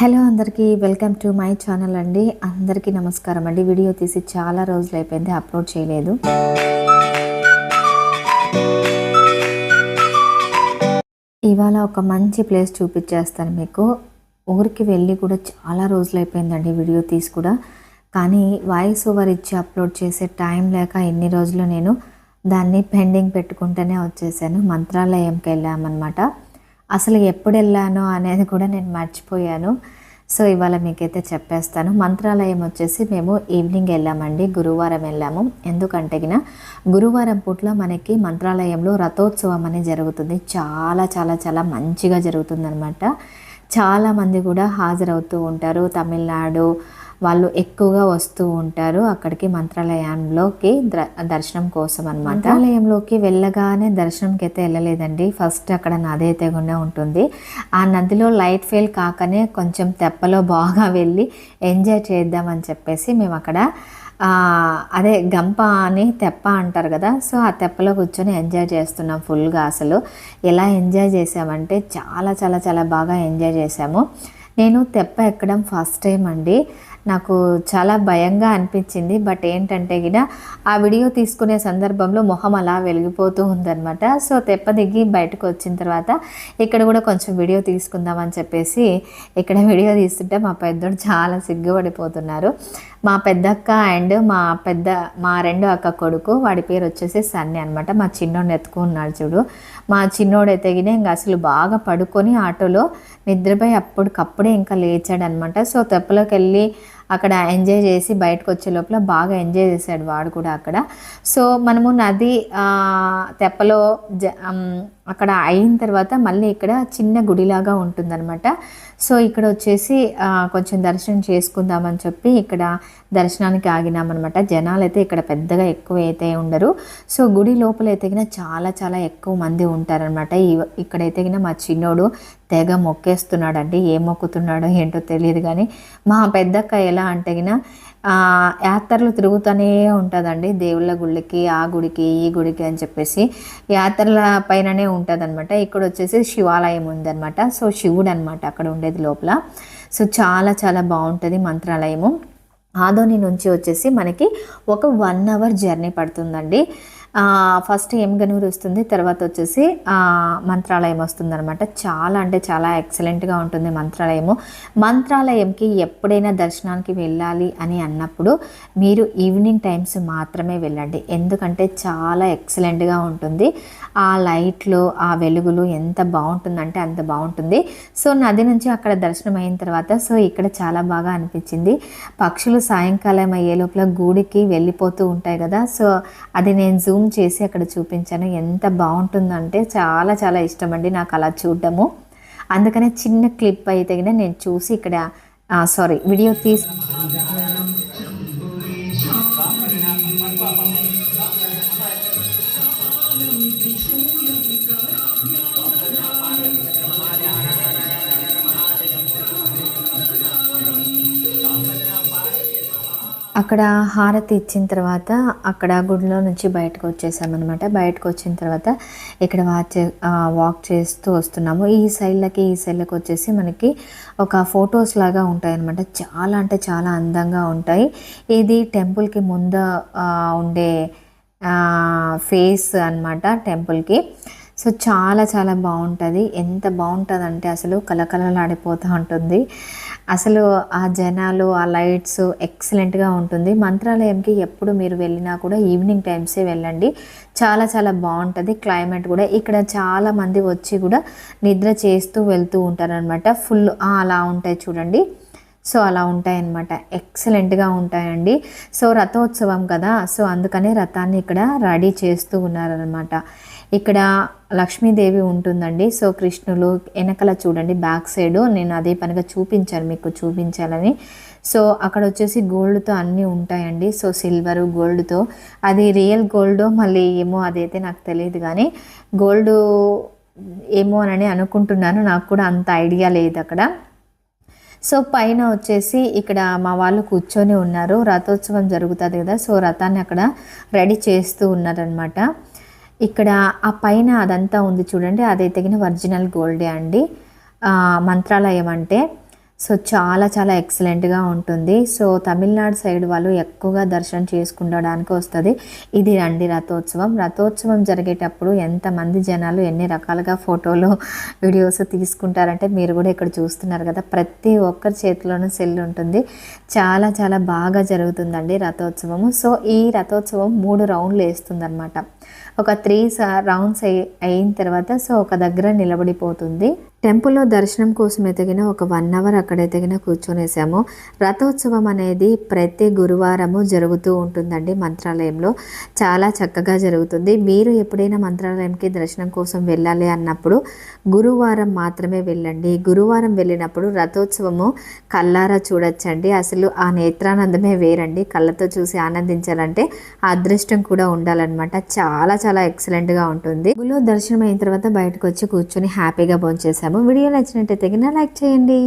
Hello అందరికీ welcome to my channel అండి. అందరికీ నమస్కారం అండి. వీడియో తీసి చాలా రోజులు అయిపోయింది అప్లోడ్ చేయలేదు. ఇవాళ ఒక మంచి ప్లేస్ చూపించేస్తాను మీకు. ఊరికి వెళ్ళి కూడా చాలా రోజులు అయిపోయిందండి వీడియో తీసి కూడా. కానీ వాయిస్ ఓవర్ ఇచ్చి అప్లోడ్ చేసే టైం లేక ఎన్ని రోజులు నేను దాన్ని పెండింగ్ పెట్టుకుంటూనే వచ్చేసాను. మంత్రాలయంకి వెళ్ళామన్నమాట. అసలు ఎప్పుడు వెళ్ళానో అనేది కూడా నేను మర్చిపోయాను. సో ఇవాళ మీకైతే చెప్పేస్తాను. మంత్రాలయం వచ్చేసి మేము ఈవినింగ్ వెళ్ళామండి. గురువారం వెళ్ళాము. ఎందుకంటే గురువారం పూట్ల మనకి మంత్రాలయంలో రథోత్సవం అనేది జరుగుతుంది. చాలా చాలా చాలా మంచిగా జరుగుతుందనమాట చాలామంది కూడా హాజరవుతూ ఉంటారు. తమిళనాడు వాళ్ళు ఎక్కువగా వస్తూ ఉంటారు అక్కడికి మంత్రాలయంలోకి దర్శనం కోసం అనమాట మంత్రాలయంలోకి వెళ్ళగానే దర్శనంకి అయితే వెళ్ళలేదండి. ఫస్ట్ అక్కడ నది అయితే ఉంటుంది. ఆ నదిలో లైట్ ఫెయిల్ కాకనే కొంచెం తెప్పలో బాగా వెళ్ళి ఎంజాయ్ చేద్దామని చెప్పేసి మేము అక్కడ అదే గంప అని తెప్ప అంటారు కదా సో ఆ తెప్పలో కూర్చొని ఎంజాయ్ చేస్తున్నాం ఫుల్గా అసలు. ఎలా ఎంజాయ్ చేసామంటే చాలా చాలా చాలా బాగా ఎంజాయ్ చేసాము నేను తెప్ప ఎక్కడం ఫస్ట్ టైం అండి. నాకు చాలా భయంగా అనిపించింది. బట్ ఏంటంటే గిన ఆ వీడియో తీసుకునే సందర్భంలో మొహం అలా వెలిగిపోతూ ఉందనమాట సో తెప్ప దిగి బయటకు వచ్చిన తర్వాత ఇక్కడ కూడా కొంచెం వీడియో తీసుకుందామని చెప్పేసి ఇక్కడ వీడియో తీస్తుంటే మా పెద్దోడు చాలా సిగ్గుపడిపోతున్నారు. మా పెద్దక్క అండ్ మా పెద్ద మా రెండో అక్క కొడుకు వాడి పేరు వచ్చేసి సన్నీ అనమాట మా చిన్నోడు ఎత్తుకున్నాడు చూడు. మా చిన్నోడు ఎత్తగినే ఇంకా అసలు బాగా పడుకొని ఆటోలో నిద్రపోయి అప్పటికప్పుడే ఇంకా లేచాడనమాట సో తెప్పలోకి వెళ్ళి అక్కడ ఎంజాయ్ చేసి బయటకు వచ్చే లోపల బాగా ఎంజాయ్ చేశాడు వాడు కూడా అక్కడ. సో మనము నది తెప్పలో జ అక్కడ అయిన తర్వాత మళ్ళీ ఇక్కడ చిన్న గుడిలాగా ఉంటుందన్నమాట. సో ఇక్కడ వచ్చేసి కొంచెం దర్శనం చేసుకుందామని చెప్పి ఇక్కడ దర్శనానికి ఆగినామన్నమాట. జనాలు అయితే ఇక్కడ పెద్దగా ఎక్కువ అయితే ఉండరు. సో గుడి లోపల అయితే చాలా చాలా ఎక్కువ మంది ఉంటారనమాట ఇక్కడైతే మా చిన్నోడు తెగ మొక్కేస్తున్నాడండి. ఏం మొక్కుతున్నాడో ఏంటో తెలియదు కానీ మా పెద్దక్క ఎలా అంటే యాత్రలు తిరుగుతూనే ఉంటుందండి. దేవుళ్ళ గుళ్ళకి ఆ గుడికి ఈ గుడికి అని చెప్పేసి యాత్రల పైననే ఉంటుంది అనమాట ఇక్కడ వచ్చేసి శివాలయం ఉందన్నమాట. సో శివుడు అనమాట అక్కడ ఉండేది లోపల. సో చాలా చాలా బాగుంటుంది మంత్రాలయము. ఆదోని నుంచి వచ్చేసి మనకి ఒక వన్ అవర్ జర్నీ పడుతుందండి. ఫస్ట్ ఎంగనూరు వస్తుంది? తర్వాత వచ్చేసి మంత్రాలయం వస్తుంది అనమాట చాలా అంటే చాలా ఎక్సలెంట్గా ఉంటుంది మంత్రాలయము. మంత్రాలయంకి ఎప్పుడైనా దర్శనానికి వెళ్ళాలి అని అన్నప్పుడు మీరు ఈవినింగ్ టైమ్స్ మాత్రమే వెళ్ళండి. ఎందుకంటే చాలా ఎక్సలెంట్గా ఉంటుంది. ఆ లైట్లు ఆ వెలుగులు ఎంత బాగుంటుందంటే అంత బాగుంటుంది. సో నది నుంచి అక్కడ దర్శనం అయిన తర్వాత సో ఇక్కడ చాలా బాగా అనిపించింది. పక్షులు సాయంకాలం అయ్యే లోపల గూడికి వెళ్ళిపోతూ ఉంటాయి కదా. సో అది నేను జూమ్ చేసి అక్కడ చూపించాను. ఎంత బాగుంటుందంటే చాలా చాలా ఇష్టం అండి నాకు అలా చూడడము. అందుకనే చిన్న క్లిప్ అయితే నేను చూసి ఇక్కడ సారీ వీడియో తీసి అక్కడ హారతి ఇచ్చిన తర్వాత అక్కడ గుడిలో నుంచి బయటకు వచ్చేసామన్నమాట. బయటకు వచ్చిన తర్వాత ఇక్కడ వాచ్ వాక్ చేస్తూ వస్తున్నాము. ఈ సైడ్లకి ఈ సైడ్లకి వచ్చేసి మనకి ఒక ఫొటోస్ లాగా ఉంటాయన్నమాట. చాలా అంటే చాలా అందంగా ఉంటాయి. ఇది టెంపుల్కి ముంద ఉండే ఫేస్ అనమాట టెంపుల్కి. సో చాలా చాలా బాగుంటుంది. ఎంత బాగుంటుంది అంటే అసలు కలకలలాడిపోతూ ఉంటుంది. అసలు ఆ జనాలు ఆ లైట్స్ ఎక్సలెంట్గా ఉంటుంది. మంత్రాలయంకి ఎప్పుడు మీరు వెళ్ళినా కూడా ఈవినింగ్ టైమ్సే వెళ్ళండి. చాలా చాలా బాగుంటుంది. క్లైమేట్ కూడా ఇక్కడ చాలా మంది వచ్చి కూడా నిద్ర చేస్తూ వెళ్తూ ఉంటారనమాట ఫుల్ అలా ఉంటాయి చూడండి. సో అలా ఉంటాయన్నమాట. ఎక్సలెంట్గా ఉంటాయండి. సో రథోత్సవం కదా. సో అందుకనే రథాన్ని ఇక్కడ రెడీ చేస్తూ ఉన్నారనమాట ఇక్కడ లక్ష్మీదేవి ఉంటుందండి. సో కృష్ణులు వెనకల చూడండి బ్యాక్ సైడ్. నేను అదే పనిగా చూపించాను మీకు చూపించాలని. సో అక్కడ వచ్చేసి గోల్డ్తో అన్నీ ఉంటాయండి. సో సిల్వరు గోల్డ్తో. అది రియల్ గోల్డ్ మళ్ళీ ఏమో అదైతే నాకు తెలియదు కానీ గోల్డ్ ఏమో అని అనుకుంటున్నాను. నాకు కూడా అంత ఐడియా లేదు అక్కడ. సో పైన వచ్చేసి ఇక్కడ మా వాళ్ళు కూర్చొని ఉన్నారు. రథోత్సవం జరుగుతుంది కదా సో రథాన్ని అక్కడ రెడీ చేస్తూ ఉన్నారనమాట ఇక్కడ ఆ పైన అదంతా ఉంది చూడండి అదైతే ఒరిజినల్ గోల్డే అండి. మంత్రాలయం అంటే సో చాలా చాలా ఎక్సలెంట్గా ఉంటుంది. సో తమిళనాడు సైడ్ వాళ్ళు ఎక్కువగా దర్శనం చేసుకుండడానికి వస్తుంది. ఇది రండి రథోత్సవం. రథోత్సవం జరిగేటప్పుడు ఎంతమంది జనాలు ఎన్ని రకాలుగా ఫోటోలు వీడియోస్ తీసుకుంటారంటే మీరు కూడా ఇక్కడ చూస్తున్నారు కదా. ప్రతి ఒక్కరి చేతిలోనూ సెల్ ఉంటుంది. చాలా చాలా బాగా జరుగుతుందండి రథోత్సవము. సో ఈ రథోత్సవం మూడు రౌండ్లు వేస్తుందన్నమాట. ఒక త్రీ రౌండ్స్ అయిన తర్వాత సో ఒక దగ్గర నిలబడిపోతుంది. టెంపుల్లో దర్శనం కోసం ఎదిగిన ఒక వన్ అవర్ అక్కడ ఎదిగిన కూర్చొనేసాము. రథోత్సవం అనేది ప్రతి గురువారము జరుగుతూ ఉంటుందండి మంత్రాలయంలో. చాలా చక్కగా జరుగుతుంది. మీరు ఎప్పుడైనా మంత్రాలయంకి దర్శనం కోసం వెళ్ళాలి అన్నప్పుడు గురువారం మాత్రమే వెళ్ళండి. గురువారం వెళ్ళినప్పుడు రథోత్సవము కల్లారా చూడొచ్చండి. అసలు ఆ నేత్రానందమే వేరండి. కళ్ళతో చూసి ఆనందించాలంటే అదృష్టం కూడా ఉండాలన్నమాట. చాలా చాలా ఎక్సలెంట్గా ఉంటుంది. గుడిలో దర్శనం అయిన తర్వాత బయటకు వచ్చి కూర్చొని హ్యాపీగా భోంచేసాము వీడియో నచ్చినట్టయితే లైక్ చేయండి.